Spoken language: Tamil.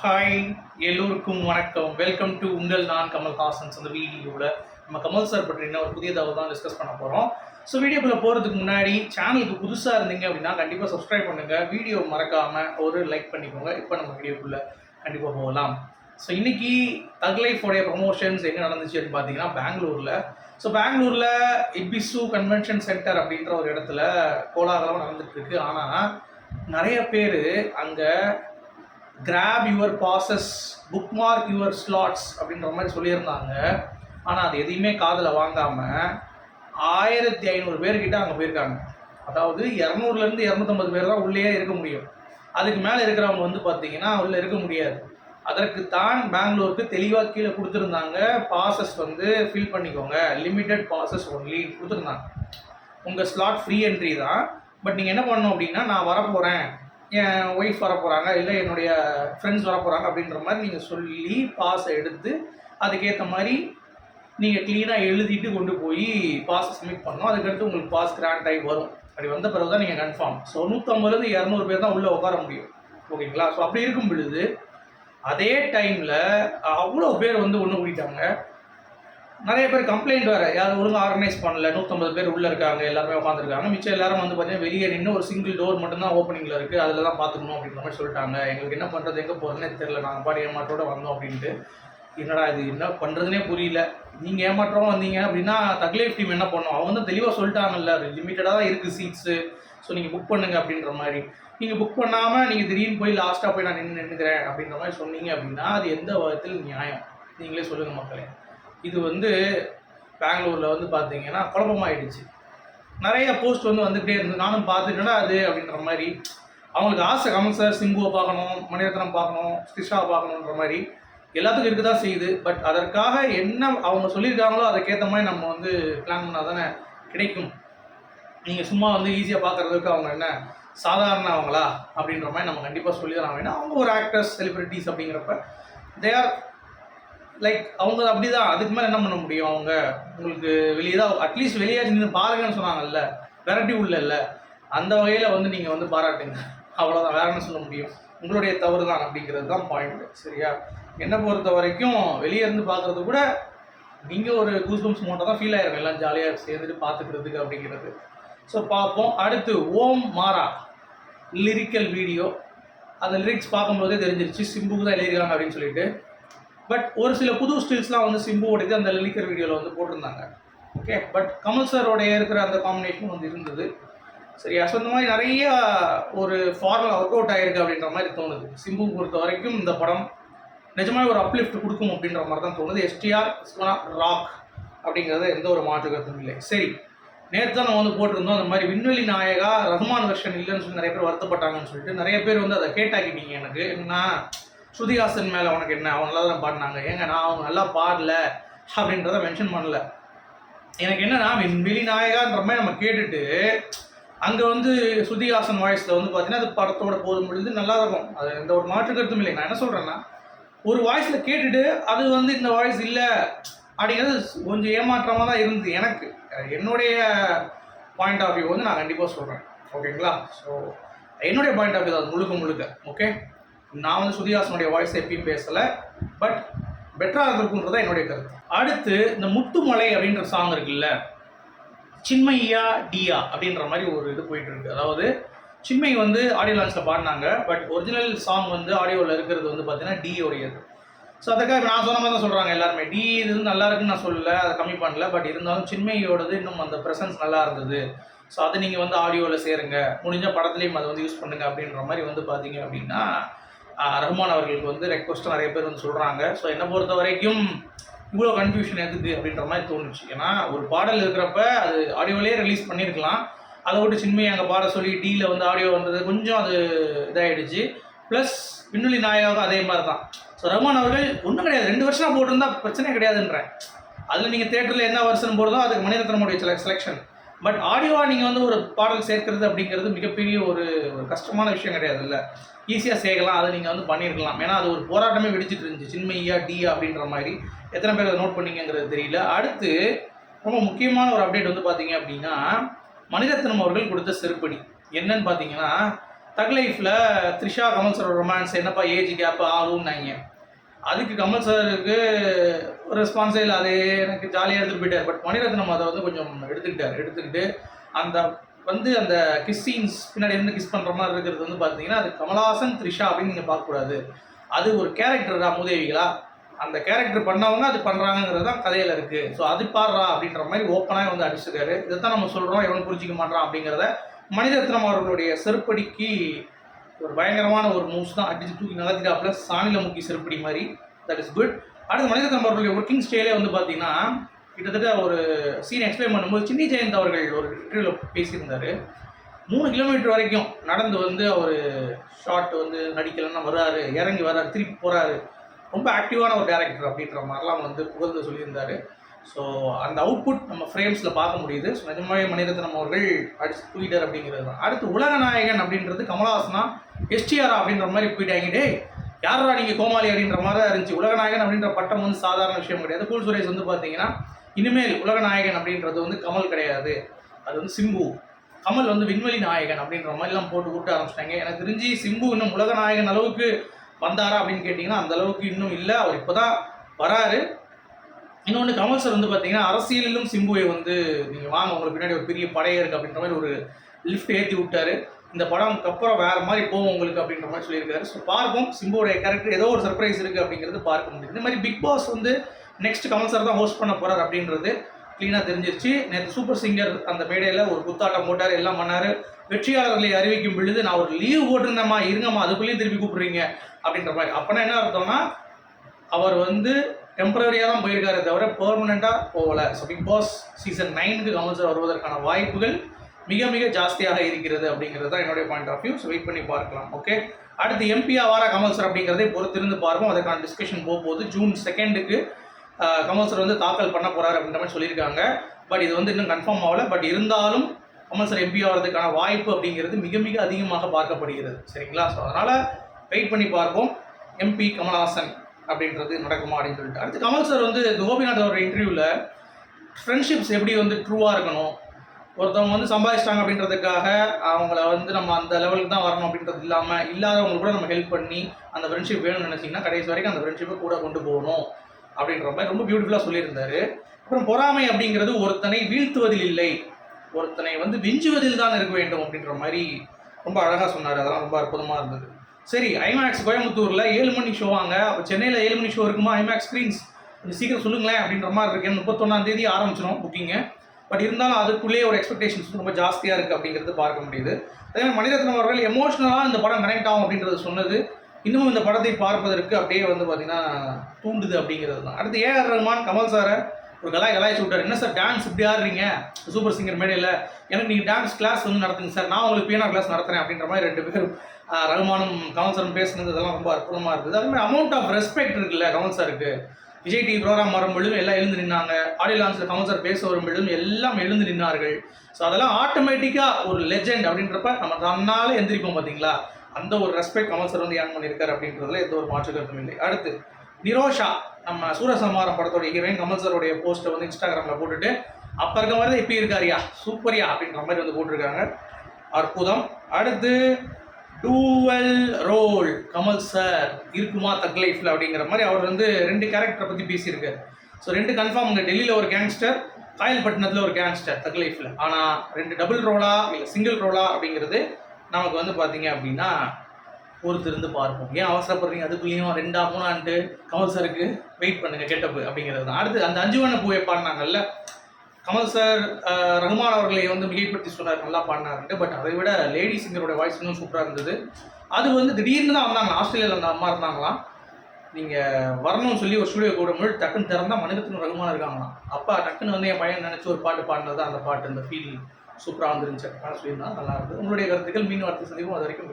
ஹாய் எல்லோருக்கும் வணக்கம். வெல்கம் டு உங்கள் நான் கமல்ஹாசன்ஸ் அந்த வீடியோவில் நம்ம கமல் சார் பற்றின ஒரு புதிய தகவல் தான் டிஸ்கஸ் பண்ண போகிறோம் ஸோ வீடியோக்குள்ளே போகிறதுக்கு முன்னாடி சேனலுக்கு புதுசாக இருந்தீங்க அப்படின்னா கண்டிப்பாக சப்ஸ்கிரைப் பண்ணுங்கள் வீடியோ மறக்காமல் ஒரு லைக் பண்ணிக்கோங்க. இப்போ நம்ம வீடியோக்குள்ளே கண்டிப்பாக போகலாம். ஸோ இன்றைக்கி தக் லைஃபோடைய ப்ரொமோஷன்ஸ் என்ன நடந்துச்சு அப்படின்னு பார்த்தீங்கன்னா பெங்களூரில் ஸோ பெங்களூரில் இபிசு கன்வென்ஷன் சென்டர் அப்படின்ற ஒரு இடத்துல கோலாகலம் நடந்துட்டு ஆனால் நிறைய பேர் அங்கே grab your passes book mark your slots அப்படின்ற மாதிரி சொல்லியிருந்தாங்க. ஆனால் அது எதையுமே காதில் வாங்காமல் ஆயிரத்தி ஐநூறு பேர்கிட்ட அங்கே போயிருக்காங்க. அதாவது இரநூறுலேருந்து இரநூத்தம்பது பேர் தான் உள்ளேயே இருக்க முடியும். அதுக்கு மேலே இருக்கிறவங்க வந்து பார்த்தீங்கன்னா உள்ளே இருக்க முடியாது. அதற்கு தான் பெங்களூருக்கு தெளிவாக கீழே கொடுத்துருந்தாங்க. பாசஸ் வந்து ஃபில் பண்ணிக்கோங்க. லிமிட்டட் பாசஸ் ஒன்லி கொடுத்துருந்தாங்க. உங்கள் ஸ்லாட் ஃப்ரீ என்ட்ரி தான். பட் நீங்கள் என்ன பண்ணணும் அப்படின்னா நான் வரப்போகிறேன் என் ஒய்ஃப் வர போகிறாங்க இல்லை என்னுடைய ஃப்ரெண்ட்ஸ் வர போகிறாங்க அப்படின்ற மாதிரி நீங்கள் சொல்லி பாஸை எடுத்து அதுக்கேற்ற மாதிரி நீங்கள் க்ளீனாக எழுதிட்டு கொண்டு போய் பாஸை சப்மிட் பண்ணோம் அதுக்கடுத்து உங்களுக்கு பாஸ் கிராண்ட் ஆகி வரும். அப்படி வந்த பிறகு தான் நீங்கள் கன்ஃபார்ம் ஸோ நூற்றம்பதுலேருந்து இரநூறு பேர் தான் உள்ளே உட்கார முடியும். ஓகேங்களா? ஸோ அப்படி இருக்கும் பொழுது அதே டைமில் அவ்வளோ பேர் வந்து ஒன்று கூட்டிட்டாங்க. நிறைய பேர் கம்ப்ளைண்ட் வேறு. யாரும் ஒழுங்காக ஆர்கனைஸ் பண்ணல. நூற்றம்பது பேர் உள்ளே இருக்காங்க. எல்லாருமே உட்காந்துருக்காங்க மிச்சம் எல்லாரும் வந்து பார்த்தீங்கன்னா வெளியே நின்று ஒரு சிங்கிள் டோர் மட்டும்தான் ஓப்பனிங்கில் இருக்குது அதில் தான் பார்த்துக்கணும் அப்படின்ற மாதிரி சொல்லிட்டாங்க. எங்களுக்கு என்ன பண்ணுறது எங்கே போகிறதுனே தெரில நாங்கள் பாடி ஏமாற்றோட வந்தோம் அப்படின்ட்டு. என்னடா இது? என்ன பண்ணுறதுனே புரியல. நீங்கள் ஏமாற்றமாக வந்தீங்க அப்படின்னா தக்லைஃப் டீம் என்ன பண்ணோம்? அவங்க வந்து தெளிவாக சொல்லிட்டாங்கல்ல. லிமிட்டடாக தான் இருக்குது சீட்ஸு ஸோ நீங்கள் புக் பண்ணுங்கள் அப்படின்ற மாதிரி. நீங்கள் புக் பண்ணாமல் நீங்கள் திடீர்னு போய் லாஸ்ட்டாக போய் நான் நின்று நின்றுக்கிறேன் அப்படின்ற மாதிரி சொன்னீங்க அப்படின்னா அது எந்த விதத்தில் நியாயம். நீங்களே சொல்லுங்கள் மக்களே. இது வந்து பெங்களூரில் வந்து பார்த்தீங்கன்னா குழப்பமாயிடுச்சு. நிறைய போஸ்ட் வந்து வந்துக்கிட்டே இருந்தது. நானும் பார்த்துட்டேன்னா அது அப்படின்ற மாதிரி. அவங்களுக்கு ஆசை கமல் சார் சிம்புவை பார்க்கணும் மணிரத்னம் பார்க்கணும் ஸ்ரிஷாவை பார்க்கணுன்ற மாதிரி. எல்லாத்துக்கும் இருக்க தான் செய்யுது. பட் அதற்காக என்ன அவங்க சொல்லியிருக்காங்களோ அதுக்கேற்ற மாதிரி நம்ம வந்து பிளான் பண்ணால் தானே கிடைக்கும். நீங்கள் சும்மா வந்து ஈஸியாக பார்க்குறதுக்கு அவங்க என்ன சாதாரண அவங்களா அப்படின்ற மாதிரி நம்ம கண்டிப்பாக சொல்லி தான் வேணும் அவங்க ஒரு ஆக்டர்ஸ் செலிப்ரிட்டிஸ் அப்படிங்கிறப்ப தே ஆர் லைக் அவங்க அப்படி தான் அதுக்கு மேலே என்ன பண்ண முடியும் அவங்க? உங்களுக்கு வெளியே தான் அட்லீஸ்ட் வெளியே நின்று பாருங்கன்னு சொன்னாங்கல்ல. வெரைட்டி உள்ள இல்லை அந்த வகையில் வந்து நீங்கள் வந்து பாராட்டுங்க. அவ்வளோதான் வேற என்ன சொல்ல முடியும்? உங்களுடைய தவறு தான் அப்படிங்கிறது தான் பாயிண்ட் சரியா? என்னை பொறுத்த வரைக்கும் வெளியே இருந்து பார்க்குறது கூட நீங்கள் ஒரு கூஸ்பம்ஸ் மட்டும் தான் ஃபீல் ஆயிருக்கும். எல்லாம் ஜாலியாக சேர்ந்துட்டு பார்த்துக்கிறதுக்கு அப்படிங்கிறது. ஸோ பார்ப்போம். அடுத்து ஓம் மாரா லிரிக்கல் வீடியோ அந்த லிரிக்ஸ் பார்க்கும்போதே தெரிஞ்சிருச்சு. சிம்புக்கு தான் எழுதிருக்காங்க அப்படின்னு சொல்லிட்டு. பட் ஒரு சில புது ஸ்டில்ஸ்லாம் வந்து சிம்பு சிம்புவோடது அந்த லிரிக்கல் வீடியோவில் வந்து போட்டிருந்தாங்க. ஓகே பட் கமல் சாரோடைய இருக்கிற அந்த காம்பினேஷன் வந்து இருந்தது. சரியா? ஸோ இந்த மாதிரி நிறைய ஒரு ஃபார்முலா ஒர்க் அவுட் ஆயிருக்கு அப்படின்ற மாதிரி தோணுது. சிம்பு பொறுத்த வரைக்கும் இந்த படம் நிஜமாவே ஒரு அப்லிஃப்ட் கொடுக்கும் அப்படின்ற மாதிரி தான் தோணுது. எஸ்டிஆர் ராக் அப்படிங்கிறது எந்த ஒரு மாற்று கருத்தும் இல்லை. சரி. நேற்று தான் நம்ம வந்து போட்டிருந்தோம். அந்த மாதிரி விண்வெளி நாயகா ரஹ்மான் வெர்ஷன் இல்லைன்னு சொல்லி நிறைய பேர் வருத்தப்பட்டாங்கன்னு சொல்லிட்டு நிறைய பேர் வந்து அதை கேட்டாக்கிட்டீங்க எனக்கு. என்னன்னா ஸ்ருதிஹாசன் மேலே உனக்கு என்ன? அவங்க நல்லா தான் பாடினாங்க. ஏங்க நான் அவங்க நல்லா பாடல அப்படின்றத மென்ஷன் பண்ணல. எனக்கு என்னன்னா விண்வெளி நாயகான்ற மாதிரி நம்ம கேட்டுட்டு அங்கே வந்து ஸ்ருதிஹாசன் வாய்ஸில் வந்து பார்த்தீங்கன்னா அது படத்தோட போதும் பொழுது நல்லா இருக்கும். அது எந்த ஒரு மாற்று கருத்தும் இல்லை. நான் என்ன சொல்கிறேன்னா ஒரு வாய்ஸில் கேட்டுட்டு அது வந்து இந்த வாய்ஸ் இல்லை அப்படிங்கிறது கொஞ்சம் ஏமாற்றமாக தான் இருந்தது எனக்கு. என்னுடைய பாயிண்ட் ஆஃப் வியூ வந்து நான் கண்டிப்பாக சொல்கிறேன் ஓகேங்களா ஸோ என்னுடைய பாயிண்ட் ஆஃப் வியூ அது முழுக்க முழுக்க. ஓகே நான் வந்து சுதிஹாசனுடைய வாய்ஸ் எப்பயும் பேசலை பட் பெட்டராக இருந்திருக்குன்றது என்னுடைய கருத்து. அடுத்து இந்த முத்துமலை அப்படின்ற சாங் இருக்குல்ல சின்மையா டியா அப்படின்ற மாதிரி ஒரு இது போயிட்டு இருக்கு அதாவது சின்மை வந்து ஆடியோ லான்ச்சில் பாடினாங்க பட் ஒரிஜினல் சாங் வந்து ஆடியோவில் இருக்கிறது வந்து பார்த்தீங்கன்னா டி உடையது ஸோ அதுக்காக நான் சொன்ன மாதிரி தான் சொல்கிறாங்க எல்லாருமே. டி இது நல்லா இருக்குன்னு நான் சொல்லலை அதை கம்மி பண்ணல பட் இருந்தாலும் சின்மையோடது இன்னும் அந்த ப்ரெசன்ஸ் நல்லா இருந்தது. ஸோ அதை நீங்கள் வந்து ஆடியோவில் சேருங்க. முடிஞ்ச படத்துலையும் அதை வந்து யூஸ் பண்ணுங்கள் அப்படின்ற மாதிரி வந்து பார்த்தீங்க அப்படின்னா ரஹ்மான் அவர்களுக்கு வந்து ரெக்வஸ்ட்டு நிறைய பேர் வந்து சொல்கிறாங்க ஸோ என்னை பொறுத்த வரைக்கும் இவ்வளோ கன்ஃபியூஷன் எதுக்கு அப்படின்ற மாதிரி தோணுச்சு. ஏன்னா ஒரு பாடல் இருக்கிறப்ப அது ஆடியோலேயே ரிலீஸ் பண்ணியிருக்கலாம் அதை விட்டு சின்மையை அங்கே பாட சொல்லி டீல வந்து ஆடியோ வந்தது கொஞ்சம் அது இதாகிடுச்சு ப்ளஸ் விண்வெளி நாயகம் அதே மாதிரி தான் ஸோ ரஹ்மான் அவர்கள் ஒன்றும் கிடையாது. ரெண்டு வருஷம் போட்டிருந்தா பிரச்சனை கிடையாதுன்றேன். அதில் நீங்கள் தேட்டரில் என்ன வருஷம் போடுறதோ அதுக்கு மணிரத்னமுடைய செல செலெக்ஷன் பட் ஆடியோவாக நீங்கள் வந்து ஒரு பாடல் சேர்க்கிறது அப்படிங்கிறது மிகப்பெரிய ஒரு ஒரு கஷ்டமான விஷயம் கிடையாது இல்லை ஈஸியாக சேர்க்கலாம் அதை நீங்கள் வந்து பண்ணியிருக்கலாம். ஏன்னா அது ஒரு போராட்டமே வெடிச்சிட்டு இருந்துச்சு. சின்மையா டியா அப்படின்ற மாதிரி. எத்தனை பேர் அதை நோட் பண்ணீங்கங்கிறது தெரியல. அடுத்து ரொம்ப முக்கியமான ஒரு அப்டேட் வந்து பார்த்தீங்க அப்படின்னா மணிரத்னம் அவர்கள் கொடுத்த செருப்படி. என்னன்னு பார்த்தீங்கன்னா தக் லைஃப்பில் த்ரிஷா கமல் சார் ரொமான்ஸ் என்னப்பா ஏஜ் கேப் ஆகும்னாங்க. அதுக்கு கமல் சாருக்கு ரெஸ்பான்ஸே இல்லை அதே எனக்கு ஜாலியாக எடுத்துகிட்டு போயிட்டார். பட் மணிரத்னம் அதை வந்து கொஞ்சம் எடுத்துக்கிட்டார். எடுத்துக்கிட்டு அந்த வந்து அந்த கிஸ் சீன்ஸ் பின்னாடி இருந்து கிஸ் பண்ணுற மாதிரி இருக்கிறது வந்து பார்த்தீங்கன்னா அது கமலாசன் த்ரிஷா அப்படின்னு நீங்கள் பார்க்கக்கூடாது. அது ஒரு கேரக்டர் தான் மூதேவிகளா? அந்த கேரக்டர் பண்ணவங்க அது பண்ணுறாங்கிறது தான் கதையில் இருக்குது ஸோ அது பாடுறா அப்படின்ற மாதிரி ஓப்பனாக வந்து அடிச்சிருக்காரு இதை தான் நம்ம சொல்கிறோம் எவனும் புரிஞ்சிக்க மாட்டான் அப்படிங்கிறத மணிரத்னம் அவர்களுடைய செருப்படிக்கு ஒரு பயங்கரமான ஒரு மூவ்ஸ் தான் அடிச்சு தூக்கி நகர்த்திட்டாப்புல. சாணில முக்கி செருப்படி மாதிரி. தட் இஸ் குட் அடுத்து மனித அவர்களுடைய ஒர்க்கிங் ஸ்டைலே வந்து பார்த்தீங்கன்னா கிட்டத்தட்ட ஒரு சீன் எக்ஸ்பிளைன் பண்ணும்போது சின்னி ஜெயந்த் அவர்கள் ஒரு இன்டர்வியூவில் பேசியிருந்தாரு. மூணு கிலோமீட்டர் வரைக்கும் நடந்து வந்து அவர் ஷார்ட் வந்து நடிக்கலன்னா வர்றாரு இறங்கி வர்றாரு திருப்பி போகிறாரு ரொம்ப ஆக்டிவான ஒரு டேரக்டர் அப்படின்ற மாதிரிலாம் வந்து புகழ்ந்து சொல்லியிருந்தாரு. ஸோ அந்த அவுட்புட் நம்ம ஃப்ரேம்ஸில் பார்க்க முடியுது. ஸோ நிஜமாவே மணிரத்னம் அவர்கள் அடிச்சு ட்விட்டர் அப்படிங்கிறது தான். அடுத்து உலக நாயகன் அப்படின்றது கமலஹாசனா எஸ்டிஆரா அப்படின்ற மாதிரி போயிட்டாங்க. டே யாரா நீங்கள் கோமாளி அப்படின்ற மாதிரி தான் இருந்துச்சு. உலகநாயகன் அப்படின்ற பட்டம் வந்து சாதாரண விஷயம் கிடையாது. கூல் சுரேஷ் வந்து பார்த்தீங்கன்னா இனிமேல் உலகநாயகன் அப்படின்றது வந்து கமல் கிடையாது. அது வந்து சிம்பு. கமல் வந்து விண்வெளி நாயகன் அப்படின்ற மாதிரிலாம் போட்டு கூட்ட ஆரம்பிச்சிட்டாங்க. எனக்கு தெரிஞ்சு சிம்பு இன்னும் உலகநாயகன் அளவுக்கு வந்தாரா அப்படின்னு கேட்டிங்கன்னா அந்த அளவுக்கு இன்னும் இல்லை. அவர் இப்போ தான் வராரு. இன்னொன்று கமல் சார் வந்து பார்த்தீங்கன்னா அரசியலிலும் சிம்புவை வந்து நீங்கள் வாங்க உங்களுக்கு பின்னாடி ஒரு பெரிய படையே இருக்குது அப்படின்ற மாதிரி ஒரு லிஃப்ட் ஏற்றி விட்டாரு. இந்த படம்க்கு அப்புறம் வேறு மாதிரி போகும் உங்களுக்கு அப்படின்ற மாதிரி சொல்லியிருக்காரு. ஸோ பார்ப்போம். சிம்புவோடைய கேரக்டர் ஏதோ ஒரு சர்ப்ரைஸ் இருக்குது அப்படிங்கிறது பார்க்க முடியுது. இந்த மாதிரி பிக் பாஸ் வந்து நெக்ஸ்ட் கமல் சார் தான் ஹோஸ்ட் பண்ண போகிறார் அப்படின்றது க்ளீனாக தெரிஞ்சிருச்சு. நேற்று சூப்பர் சிங்கர் அந்த மேடையில் ஒரு குத்தாட்டம் போட்டார் எல்லாம் பண்ணார். வெற்றியாளர்களை அறிவிக்கும் பொழுது நான் ஒரு லீவ் போட்டிருந்தேம்மா இருங்கம்மா அதுக்குள்ளேயும் திருப்பி கூப்பிடுறீங்க அப்படின்ற மாதிரி. அப்போனா என்ன அர்த்தம்னா அவர் வந்து டெம்பரரியாக தான் போயிருக்காரே தவிர பெர்மனெண்ட்டாக போகலை. ஸோ பிக் பாஸ் சீசன் நைனுக்கு கமல் சார் வருவதற்கான வாய்ப்புகள் மிக மிக ஜாஸ்தியாக இருக்கிறது அப்படிங்கிறது தான் என்னுடைய point of view so wait பண்ணி பார்க்கலாம். ஓகே அடுத்து எம்பியா வார கமல் சார் அப்படிங்கிறதை பொறுத்திருந்து பார்ப்போம். அதற்கான டிஸ்கஷன் போக ஜூன் செகண்டுக்கு கமல் சார் வந்து தாக்கல் பண்ண போகிறாரு அப்படின்ற மாதிரி சொல்லியிருக்காங்க. பட் இது வந்து இன்னும் கன்ஃபார்ம் ஆகலை. பட் இருந்தாலும் கமல் சார் எம்பி ஆகிறதுக்கான வாய்ப்பு அப்படிங்கிறது மிக மிக அதிகமாக பார்க்கப்படுகிறது. சரிங்களா? ஸோ அதனால் வெயிட் பண்ணி பார்ப்போம். எம்பி கமல்ஹாசன். அப்படின்றது நடக்குமா அப்படின்னு சொல்லிட்டு. அடுத்து கமல் சார் வந்து கோபிநாத் அவரோட இன்டர்வியூவில் ஃப்ரெண்ட்ஷிப்ஸ் எப்படி வந்து ட்ரூவாக இருக்கணும் ஒருத்தவங்க வந்து சம்பாதிச்சிட்டாங்க அப்படின்றதுக்காக அவங்கள வந்து நம்ம அந்த லெவலுக்கு தான் வரணும் அப்படின்றது இல்லாமல் இல்லாதவங்களுக்கு கூட நம்ம ஹெல்ப் பண்ணி அந்த ஃப்ரெண்ட்ஷிப் வேணும்னு நினச்சிங்கன்னா கடைசி வரைக்கும் அந்த ஃப்ரெண்ட்ஷிப்பை கூட கொண்டு போகணும் அப்படின்ற மாதிரி ரொம்ப பியூட்டிஃபுல்லாக சொல்லியிருந்தார். அப்புறம் பொறாமை அப்படிங்கிறது ஒருத்தனை வீழ்த்துவதில் இல்லை ஒருத்தனை வந்து விஞ்சுவதில் தான் இருக்க வேண்டும் அப்படின்ற மாதிரி ரொம்ப அழகாக சொன்னார். அதெல்லாம் ரொம்ப அற்புதமாக இருந்தது. சரி ஐமேக்ஸ் கோயம்புத்தூரில் ஏழு மணி ஷோ வாங்க. அப்போ சென்னையில் ஏழு மணி ஷோ இருக்குமா? ஐமேக்ஸ் ஸ்க்ரீன்ஸ் கொஞ்சம் சீக்கிரம் சொல்லுங்களேன் அப்படின்ற மாதிரி இருக்கு. முப்பத்தொன்னாம் தேதி ஆரம்பிச்சிடும் புக்கிங்கு பட் இருந்தாலும் அதுக்குள்ளேயே ஒரு எக்ஸ்பெக்டேஷன்ஸ் ரொம்ப ஜாஸ்தியாக இருக்குது அப்படிங்கிறது பார்க்க முடியுது. அதே மாதிரி மணிரத்னம் அவர்கள் எமோஷ்னலாக இந்த படம் கனெக்ட் ஆகும் அப்படின்றது சொன்னது. இன்னமும் இந்த படத்தை பார்ப்பதற்கு அப்படியே வந்து பார்த்தீங்கன்னா தூண்டுது அப்படிங்கிறது தான். அடுத்து ஏஆர் ரஹ்மான் கமல் சாரை ஒரு கலாய் கலாய்ச்சி விட்டார் என்ன சார் டான்ஸ் இப்படி ஆடுறீங்க? சூப்பர் சிங்கர் மேடையில். எனக்கு நீங்கள் டான்ஸ் கிளாஸ் வந்து நடத்துங்க சார். நான் உங்களுக்கு பியானோ கிளாஸ் நடத்துகிறேன் அப்படின்ற மாதிரி ரெண்டு பேரும் ரகுமானும் கவுன்சரும் பேசுனது இதெல்லாம் ரொம்ப அற்புதமாக இருக்குது அதே மாதிரி அமௌண்ட் ஆஃப் ரெஸ்பெக்ட் இருக்குல்ல கவுன்சருக்கு விஜய் டிவி ப்ரோக்ராம் வரும்பொழுதும் எல்லாம் எழுந்து நின்னாங்க. ஆடியோ லான்ஸில் கவுன்சர் பேச வரும்பொழுதும் எல்லாம் எழுந்து நின்னார்கள். ஸோ அதெல்லாம் ஆட்டோமேட்டிக்காக ஒரு லெஜெண்ட் அப்படின்றப்ப நம்ம தன்னால் எந்திரிப்போம் பார்த்தீங்களா அந்த ஒரு ரெஸ்பெக்ட் கவுன்சர் வந்து ஏன் பண்ணியிருக்காரு அப்படின்றதுல எந்த ஒரு மாற்று கருத்தும் இல்லை. அடுத்து நிரோஷா நம்ம சூரசம்ஹாரம் படத்தோட ஹீரோயின் கமல் சாரோடைய போஸ்ட்டை வந்து இன்ஸ்டாகிராமில் போட்டுட்டு அப்போ இருக்க மாதிரி தான் இப்போ இருக்காருயா சூப்பரியா? அப்படின்ற மாதிரி வந்து போட்டிருக்காங்க. அற்புதம். அடுத்து டூவல் ரோல் கமல் சார் இருக்குமா தக் லைஃப்பில் அப்படிங்கிற மாதிரி அவர் வந்து ரெண்டு கேரக்டரை பற்றி பேசியிருக்காரு. ஸோ ரெண்டு கன்ஃபார்ம் இங்கே டெல்லியில் ஒரு கேங்ஸ்டர் காயல்பட்டினத்தில் ஒரு கேங்ஸ்டர் தக் லைஃப்பில் ஆனால் ரெண்டு டபுள் ரோலா இல்லை சிங்கிள் ரோலா அப்படிங்கிறது நமக்கு வந்து பார்த்தீங்க அப்படின்னா பொறுத்திருந்து பார்ப்போம். ஏன் அவசரப்படுறீங்க? அதுக்குள்ளேயும் ரெண்டா மூணாண்டு கமல் சருக்கு வெயிட் பண்ணுங்கள் கெட்டப்பு அப்படிங்கிறது தான். அடுத்து அந்த அஞ்சுவன பூவை பாடினாங்கல்ல கமல் சார் ரஹ்மான் அவர்களை வந்து மிகைப்படுத்தி சொன்னார் நல்லா பாடினாருன்ட்டு. பட் அதை விட லேடி சிங்கரோட வாய்ஸ் இன்னும் சூப்பராக இருந்தது. அது வந்து திடீர்னு தான் வந்தாங்க. ஆஸ்திரேலியாவில் அந்த அம்மா இருந்தாங்களாம் நீங்கள் வரணும்னு சொல்லி ஒரு ஸ்டூடியோ கூட முழு டக்குன்னு திறந்தா மனிதத்தின் ரகுமான் இருக்காங்களாம். அப்பா டக்குன்னு வந்து என் பையன் நினச்சி ஒரு பாட்டு பாடினது தான் அந்த பாட்டு. அந்த ஃபீல் சூப்பராக வந்துருந்துச்சு. அப்படின்னு சொல்லியிருந்தா நல்லா இருந்தது. உங்களுடைய கருத்துக்கள் மீன் வார்த்தை சந்திப்போம். அது வரைக்கும்